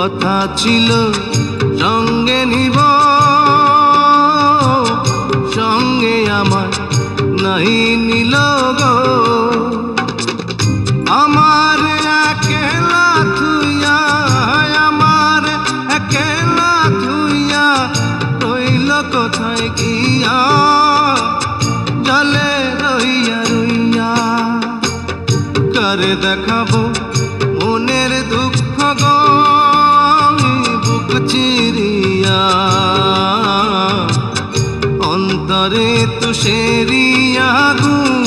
কথা ছিল, সঙ্গে নিব। সঙ্গে আমার নাই নিল গো। আমার একেলা থুইয়া, আমার একেলা থুইয়া রইল কোথায় গিয়া? জলে রইয়া রইয়া, করে দেখাবো মনের দুঃখ? চিরিয়া অন্তরে তুষেরিয়া গুণ